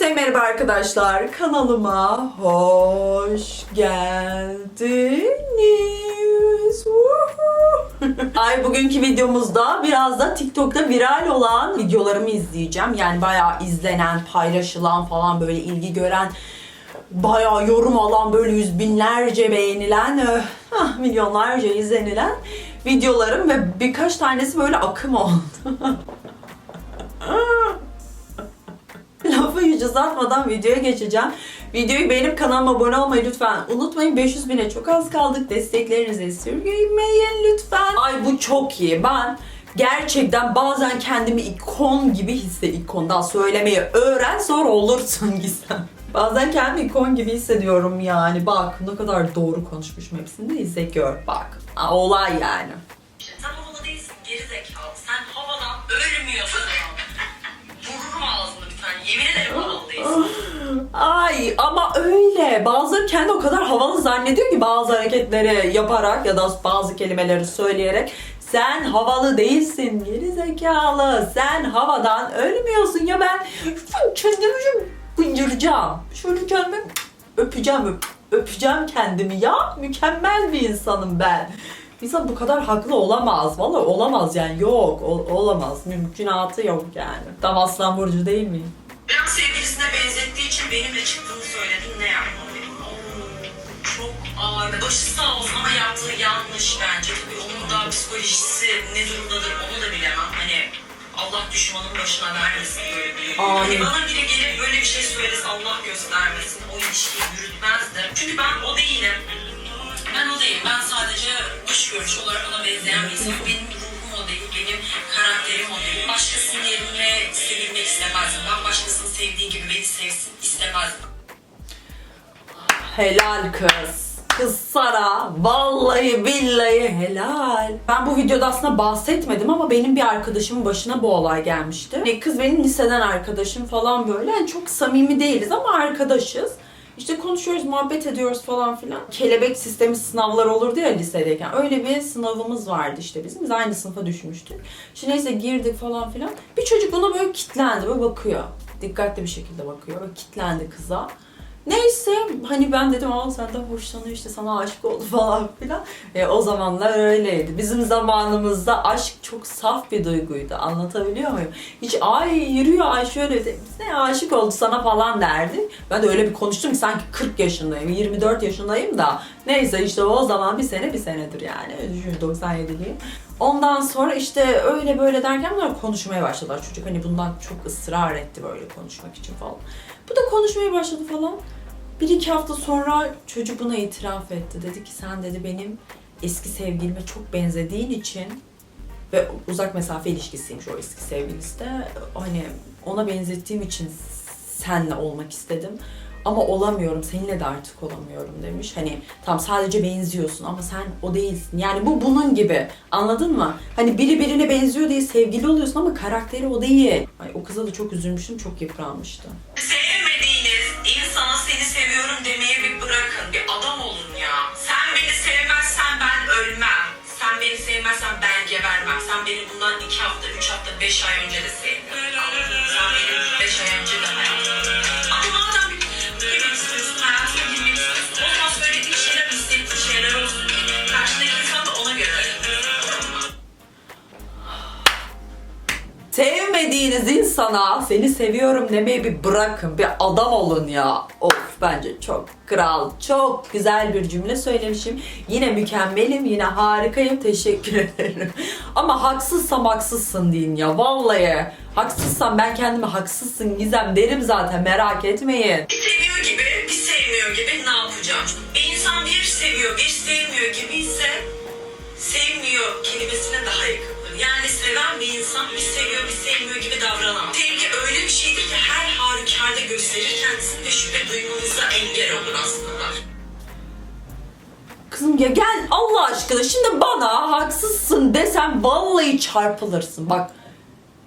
Herkese merhaba arkadaşlar. Kanalıma hoş geldiniz. Ay bugünkü videomuzda biraz da TikTok'ta viral olan videolarımı izleyeceğim. Yani bayağı izlenen, paylaşılan falan böyle ilgi gören bayağı yorum alan böyle yüz binlerce beğenilen, eh, ah, milyonlarca izlenilen videolarım ve birkaç tanesi böyle akım oldu. Uzatmadan videoya geçeceğim. Videoyu beğenip kanalıma abone olmayı lütfen unutmayın. 500 bine çok az kaldık. Desteklerinizi esirgemeyin lütfen. Ay bu çok iyi. Ben gerçekten bazen kendimi ikon gibi hisse ikondan söylemeyi öğren sonra olursun Gizem. Bazen kendimi ikon gibi hissediyorum yani. Bak ne kadar doğru konuşmuşum hepsini de izle gör bak. Olay yani. Ay ama öyle. Bazıları kendi o kadar havalı zannediyor ki bazı hareketleri yaparak ya da bazı kelimeleri söyleyerek sen havalı değilsin geri zekalı. Sen havadan ölmüyorsun ya ben kendimi şöyle pıncıracağım. Şöyle kendimi öpeceğim öp, öpeceğim kendimi ya. Mükemmel bir insanım ben. İnsan bu kadar haklı olamaz. Vallahi olamaz yani yok ol- olamaz. Mümkünatı yok yani. Tam aslan burcu değil miyim? Benimle çıktığını söyledin. Ne. Oo, Çok ağır. Başı sağ olsun ama yaptığı yanlış bence. Tabii onun da psikolojisi ne durumdadır onu da bilemem. Hani Allah düşmanın başına vermesin böyle bir. Hani bana biri gelip böyle bir şey söylese Allah göstermesin. O ilişkiyi yürütmezdim. Çünkü ben o değilim. Ben o değilim. Ben sadece dış görünüş olarak ona benzeyen bir insanım. Benim ruhum o değil. Benim karakterim o değil. Başkasının sevilmek istemezdim. Ben başkasını sevdiği gibi beni sevsin istemezdim. Helal kız. Kız Sara vallahi billahi helal. Ben bu videoda aslında bahsetmedim ama benim bir arkadaşımın başına bu olay gelmişti. Hani kız benim liseden arkadaşım falan böyle. Yani çok samimi değiliz ama arkadaşız. İşte konuşuyoruz, muhabbet ediyoruz falan filan. Kelebek sistemi sınavlar olurdu ya lisedeyken. Öyle bir sınavımız vardı işte bizim. Biz aynı sınıfa düşmüştük. İşte neyse girdik falan filan. Bir çocuk buna böyle kitlendi, böyle bakıyor. Dikkatli bir şekilde bakıyor. Böyle kitlendi kıza. Neyse hani ben dedim aa senden hoşlanıyor işte sana aşık oldu falan filan. E, o zamanlar öyleydi. Bizim zamanımızda aşk çok saf bir duyguydu. Anlatabiliyor muyum? Hiç ay yürüyor ay şöyle ne aşık oldu sana falan derdi. Ben de öyle bir konuştum ki sanki 40 yaşındayım, 24 yaşındayım da. Neyse işte o zaman bir sene bir senedir yani. Düşün 97'liyim. Ondan sonra işte öyle böyle derken bunlar konuşmaya başladılar. Çocuk hani bundan çok ısrar etti böyle konuşmak için falan. Bu da konuşmaya başladı falan. Bir iki hafta sonra çocuk buna itiraf etti. Dedi ki sen dedi benim eski sevgilime çok benzediğin için ve uzak mesafe ilişkisiymiş o eski sevgilisi de. Hani ona benzettiğim için senle olmak istedim. Ama olamıyorum, seninle de artık olamıyorum demiş. Hani tam sadece benziyorsun ama sen o değilsin. Yani bu bunun gibi. Anladın mı? Hani biri birine benziyor diye sevgili oluyorsun ama karakteri o değil. Ay, o kıza da çok üzülmüştüm, çok yıpranmıştım. Sevmediğiniz insana seni seviyorum demeye bir bırakın. Bir adam olun ya. Sen beni sevmezsen ben ölmem. Sen beni sevmezsen ben gebermem. Sen beni bundan iki hafta, üç hafta, beş ay önce de mı? Sen beni İnsana seni seviyorum demeyi bir bırakın. Bir adam olun ya. Of bence çok kral, çok güzel bir cümle söylemişim. Yine mükemmelim, yine harikayım. Teşekkür ederim. Ama haksızsam haksızsın deyin ya. Vallahi haksızsam ben kendime haksızsın Gizem derim zaten merak etmeyin. Bir seviyor gibi, bir sevmiyor gibi ne yapacağım? Bir insan bir seviyor, bir sevmiyor gibi ise seven bir insan bir seviyor, bir sevmiyor gibi davranamaz. Sevgi öyle bir şeydir ki her halükarda gösterir kendisini ve şüphe duymanıza engel olur aslında. Kızım ya gel Allah aşkına şimdi bana haksızsın desem vallahi çarpılırsın. Bak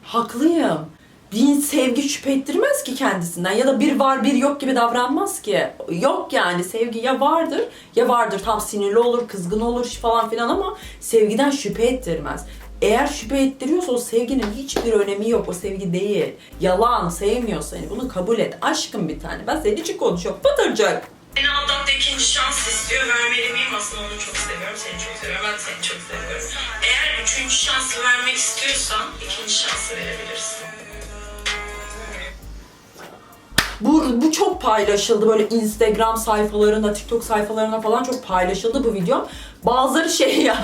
haklıyım. Bir sevgi şüphe ettirmez ki kendisinden ya da bir var bir yok gibi davranmaz ki. Yok yani sevgi ya vardır ya vardır tam sinirli olur kızgın olur falan filan ama sevgiden şüphe ettirmez. Eğer şüphe ettiriyorsa o sevginin hiçbir önemi yok. O sevgi değil. Yalan, sevmiyor seni. Bunu kabul et. Aşkım bir tane. Ben senin için konuşuyorum. Pıtırcık. Beni aldattı ikinci şans istiyor. Vermeli miyim? Aslında onu çok seviyorum. Seni çok seviyorum. Ben seni çok seviyorum. Eğer üçüncü şansı vermek istiyorsan ikinci şansı verebilirsin. Bu, bu çok paylaşıldı böyle Instagram sayfalarında, TikTok sayfalarında falan çok paylaşıldı bu video. Bazıları şey ya,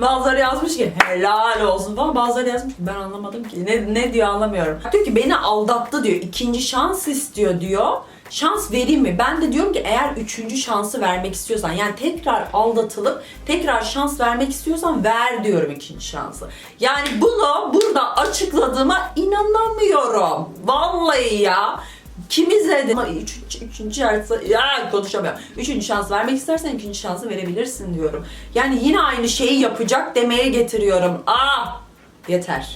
bazıları yazmış ki helal olsun falan, bazıları yazmış ki ben anlamadım ki ne, ne diyor anlamıyorum. Diyor ki beni aldattı diyor, ikinci şans istiyor diyor. Şans vereyim mi? Ben de diyorum ki eğer üçüncü şansı vermek istiyorsan yani tekrar aldatılıp tekrar şans vermek istiyorsan ver diyorum ikinci şansı. Yani bunu burada açıkladığıma inanamıyorum. Vallahi ya. Kim izledi? Ama üç, üç- üçüncü şansı, ya konuşamıyorum. Üçüncü şans vermek istersen ikinci şansı verebilirsin diyorum. Yani yine aynı şeyi yapacak demeye getiriyorum. Ah! Yeter.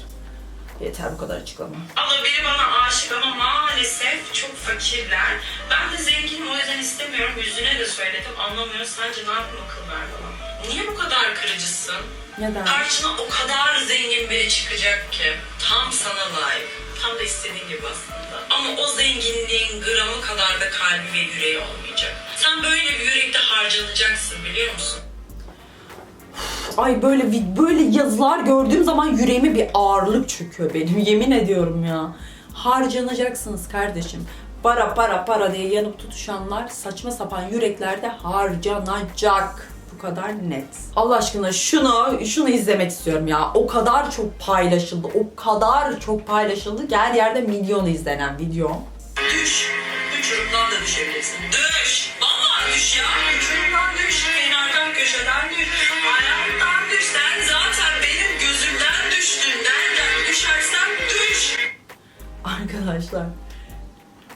Yeter bu kadar açıklama. Ama biri bana aşık ama maalesef çok fakirler. Ben de zenginim o yüzden istemiyorum. Yüzüne de söyledim anlamıyor. Sence ne yapayım akıl ver bana. Niye bu kadar kırıcısın? Neden? Karşına o kadar zengin biri çıkacak ki. Tam sana layık. Tam da istediğin gibi aslında. Ama o zenginliğin gramı kadar da kalbi ve yüreği olmayacak. Sen böyle bir yürekte harcanacaksın biliyor musun? Ay böyle böyle yazılar gördüğüm zaman yüreğime bir ağırlık çöküyor benim. Yemin ediyorum ya. Harcanacaksınız kardeşim. Para para para diye yanıp tutuşanlar saçma sapan yüreklerde harcanacak. Bu kadar net. Allah aşkına şunu şunu izlemek istiyorum ya. O kadar çok paylaşıldı. O kadar çok paylaşıldı ki her yerde milyon izlenen video. Düş. Uçurumdan da düşebilirsin. Düş. Vallahi düş ya. Uçurumdan düş. Kenardan köşeden düş. Hayattan düş. Sen zaten benim gözümden düştün. Nereden düşersen düş. Arkadaşlar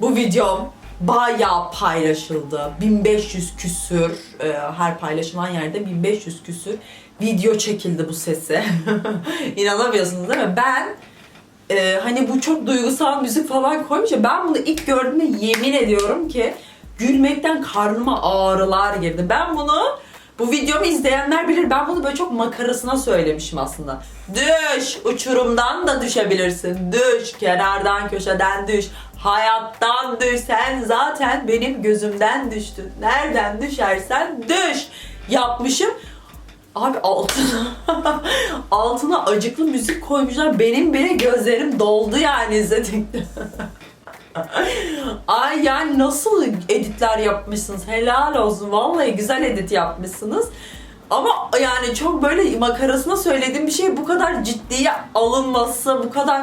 bu videom bayağı paylaşıldı. 1500 küsür e, her paylaşılan yerde 1500 küsür video çekildi bu sese. İnanamıyorsunuz değil mi? Ben e, hani bu çok duygusal müzik falan koymuş ya ben bunu ilk gördüğümde yemin ediyorum ki gülmekten karnıma ağrılar girdi. Ben bunu bu videomu izleyenler bilir ben bunu böyle çok makarasına söylemişim aslında. Düş! Uçurumdan da düşebilirsin. Düş! Kenardan köşeden düş. Hayattan düş. Sen zaten benim gözümden düştün. Nereden düşersen düş. Yapmışım. Abi altına altına acıklı müzik koymuşlar. Benim bile gözlerim doldu yani izledikçe. Ay yani nasıl editler yapmışsınız? Helal olsun. Vallahi güzel edit yapmışsınız. Ama yani çok böyle makarasına söylediğim bir şey bu kadar ciddiye alınması, bu kadar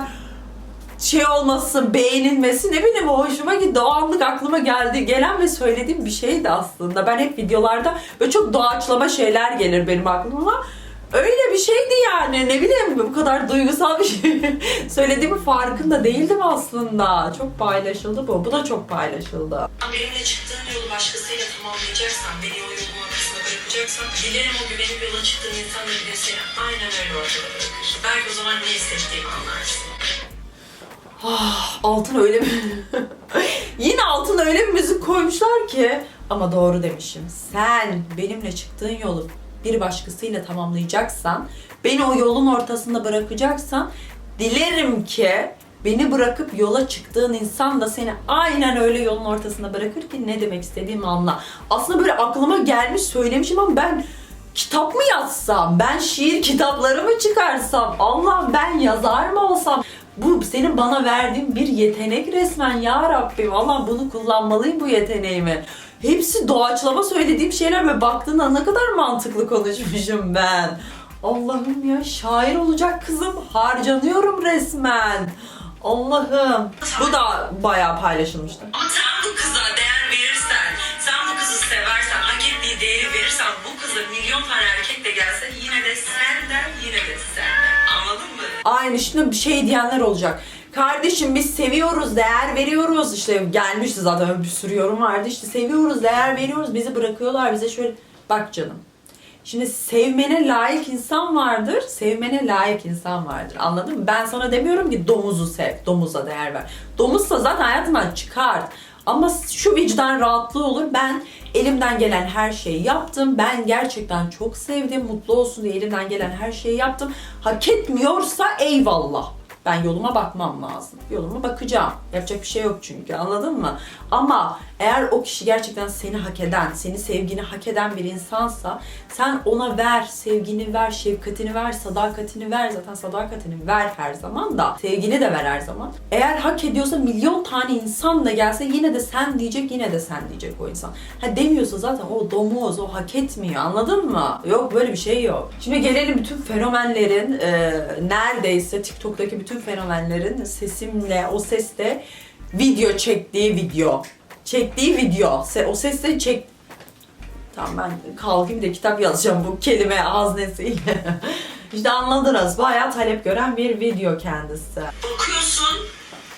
şey olması, beğenilmesi ne bileyim o hoşuma gitti. O aklıma geldi. Gelen ve söylediğim bir şeydi aslında. Ben hep videolarda böyle çok doğaçlama şeyler gelir benim aklıma. Öyle bir şeydi yani ne bileyim bu kadar duygusal bir şey söylediğimi farkında değildim aslında. Çok paylaşıldı bu. Bu da çok paylaşıldı. Benimle çıktığın yolu başkasıyla tamamlayacaksan, beni o yolun ortasına bırakacaksan, dilerim o güvenip yola çıktığın insan da seni aynen öyle ortada bırakır. Belki o zaman ne hissettiğimi anlarsın. Altın öyle bir... Yine altın öyle bir müzik koymuşlar ki. Ama doğru demişim. Sen benimle çıktığın yolu bir başkasıyla tamamlayacaksan, beni o yolun ortasında bırakacaksan, dilerim ki beni bırakıp yola çıktığın insan da seni aynen öyle yolun ortasında bırakır ki ne demek istediğimi anla. Aslında böyle aklıma gelmiş söylemişim ama ben kitap mı yazsam, ben şiir kitapları mı çıkarsam, Allah'ım ben yazar mı olsam? Bu senin bana verdiğin bir yetenek resmen ya Rabbim. Allah bunu kullanmalıyım bu yeteneğimi. Hepsi doğaçlama söylediğim şeyler ve baktığında ne kadar mantıklı konuşmuşum ben. Allah'ım ya şair olacak kızım. Harcanıyorum resmen. Allah'ım. Bu da bayağı paylaşılmıştı. Ama sen bu kıza değer verirsen, sen bu kızı seversen, hak ettiği değeri verirsen, bu kıza milyon tane erkek de gelse yine de senden, yine de senden. Aynı şimdi bir şey diyenler olacak. Kardeşim biz seviyoruz, değer veriyoruz. İşte gelmişti zaten bir sürü yorum vardı. İşte seviyoruz, değer veriyoruz. Bizi bırakıyorlar bize şöyle. Bak canım. Şimdi sevmene layık insan vardır, sevmene layık insan vardır. Anladın mı? Ben sana demiyorum ki domuzu sev, domuza değer ver. Domuzsa zaten hayatından çıkart. Ama şu vicdan rahatlığı olur. Ben elimden gelen her şeyi yaptım. Ben gerçekten çok sevdim. Mutlu olsun diye elimden gelen her şeyi yaptım. Hak etmiyorsa eyvallah. Ben yoluma bakmam lazım. Yoluma bakacağım. Yapacak bir şey yok çünkü anladın mı? Ama eğer o kişi gerçekten seni hak eden, seni sevgini hak eden bir insansa sen ona ver, sevgini ver, şefkatini ver, sadakatini ver. Zaten sadakatini ver her zaman da sevgini de ver her zaman. Eğer hak ediyorsa milyon tane insan da gelse yine de sen diyecek, yine de sen diyecek o insan. Ha demiyorsa zaten o domoz, o hak etmiyor anladın mı? Yok böyle bir şey yok. Şimdi gelelim bütün fenomenlerin e, neredeyse TikTok'taki bütün fenomenlerin sesimle, o sesle video çektiği video. Çektiği video. Se- O sesle çek... Tamam ben kalkayım da kitap yazacağım bu kelime haznesiyle. işte anladınız. Bayağı talep gören bir video kendisi. Bakıyorsun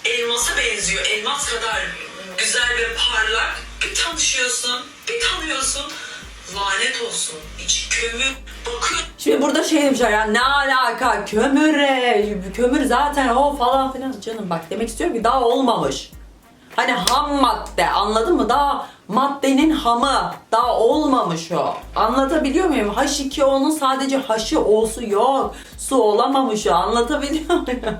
elmasa benziyor. Elmas kadar güzel ve parlak. Bir tanışıyorsun, bir tanıyorsun. Lanet olsun. İç kömür. Bakıyorsun Şimdi burada şey demişler ya ne alaka kömüre, kömür zaten o falan filan. Canım bak demek istiyorum ki daha olmamış. Hani ham madde anladın mı? Daha maddenin hamı daha olmamış o. Anlatabiliyor muyum? H2O'nun sadece haşı olsu yok. Su olamamış o. Anlatabiliyor muyum?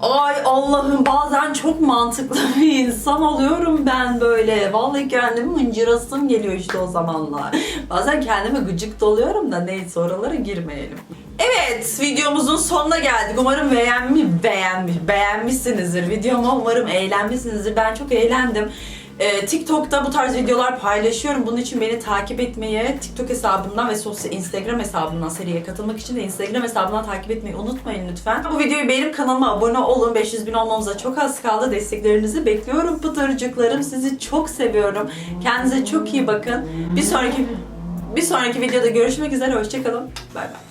Ay Allah'ım bazen çok mantıklı bir insan oluyorum ben böyle. Vallahi kendimi mıncırasım geliyor işte o zamanlar. Bazen kendime gıcık doluyorum da neyse oralara girmeyelim. Evet videomuzun sonuna geldik. Umarım beğenmiş, beğenmiş, beğenmişsinizdir. Videomu umarım eğlenmişsinizdir. Ben çok eğlendim. Ee, TikTok'ta bu tarz videolar paylaşıyorum. Bunun için beni takip etmeyi TikTok hesabımdan ve sosyal Instagram hesabımdan seriye katılmak için de Instagram hesabından takip etmeyi unutmayın lütfen. Bu videoyu beğenip kanalıma abone olun. 500 bin olmamıza çok az kaldı. Desteklerinizi bekliyorum pıtırcıklarım. Sizi çok seviyorum. Kendinize çok iyi bakın. Bir sonraki bir sonraki videoda görüşmek üzere. Hoşçakalın. Bay bay.